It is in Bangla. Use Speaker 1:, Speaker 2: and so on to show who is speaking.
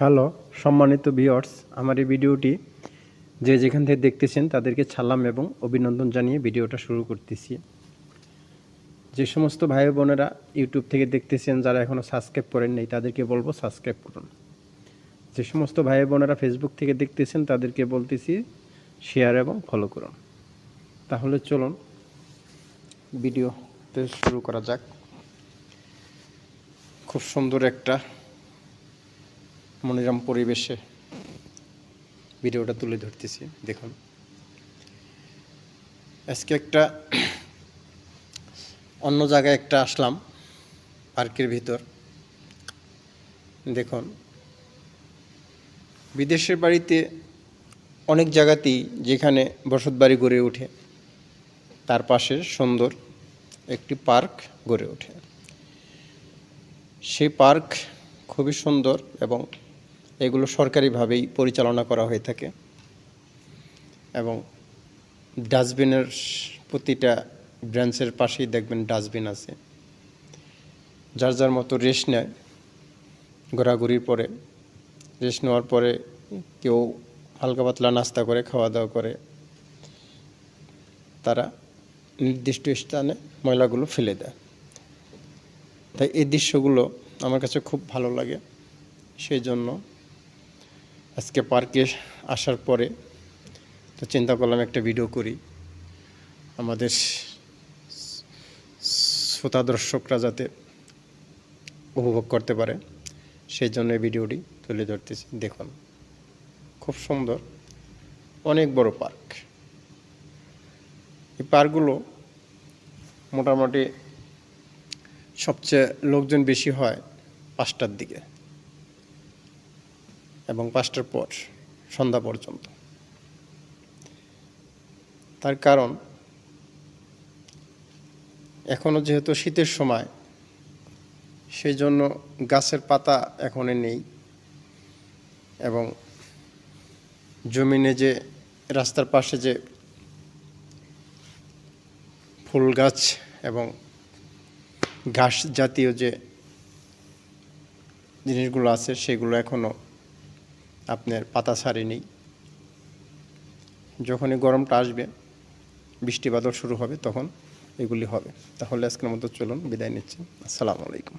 Speaker 1: হ্যালো, সম্মানিত ভিউয়ার্স, আমার এই ভিডিওটি যে যেখান থেকে দেখতেছেন তাদেরকে ছাড়লাম এবং অভিনন্দন জানিয়ে ভিডিওটা শুরু করতেছি। যে সমস্ত ভাই বোনেরা ইউটিউব থেকে দেখতেছেন, যারা এখনও সাবস্ক্রাইব করেন নাই, তাদেরকে বলব সাবস্ক্রাইব করুন। যে সমস্ত ভাই বোনেরা ফেসবুক থেকে দেখতেছেন, তাদেরকে বলতেছি শেয়ার এবং ফলো করুন। তাহলে চলুন ভিডিওতে শুরু করা যাক। খুব সুন্দর একটা মনোরম পরিবেশে ভিডিওটা তুলে ধরতেছি, দেখুন। আজকে একটা অন্য জায়গায় একটা আসলাম, পার্কের ভিতর। দেখুন, বিদেশের বাড়িতে অনেক জায়গাতেই যেখানে বসত বাড়ি গড়ে ওঠে, তার পাশে সুন্দর একটি পার্ক গড়ে ওঠে। সেই পার্ক খুবই সুন্দর এবং এগুলো সরকারিভাবেই পরিচালনা করা হয়ে থাকে। এবং ডাস্টবিনের প্রতিটা ব্রাঞ্চের পাশেই দেখবেন ডাস্টবিন আছে। যার যার মতো রেস্ট নেয়, ঘোরাঘুরির পরে। রেস্ট নেওয়ার পরে কেউ হালকা পাতলা নাস্তা করে, খাওয়া দাওয়া করে। তারা নির্দিষ্ট স্থানে ময়লাগুলো ফেলে দেয়। তাই এই দৃশ্যগুলো আমার কাছে খুব ভালো লাগে। সেই জন্য আজকে পার্কে আসার পরে তো চিন্তা করলাম একটা ভিডিও করি। আমাদের শ্রোতা দর্শকরা যাতে উপভোগ করতে পারে, সেই জন্য ভিডিওটি তুলে ধরতেছি। দেখুন, খুব সুন্দর, অনেক বড় পার্ক। এই পার্কগুলো মোটামুটি সবচেয়ে লোকজন বেশি হয় পাঁচটার দিকে। এবং পাঁচটার পর, সন্ধ্যা পর্যন্ত। তার কারণ এখনও যেহেতু শীতের সময় সেই জন্য গাছের পাতা এখনও নেই এবং জমিনে যে, রাস্তার পাশে যে ফুল গাছ এবং ঘাস জাতীয় যে জিনিসগুলো আছে, সেগুলো এখনও আপনার পাতা ছাড়েনি যখনই গরমটা আসবে, বৃষ্টি শুরু হবে, তখন এগুলি হবে। তাহলে আজকের মতো চলুন, বিদায় নিচ্ছি। আসসালামু আলাইকুম।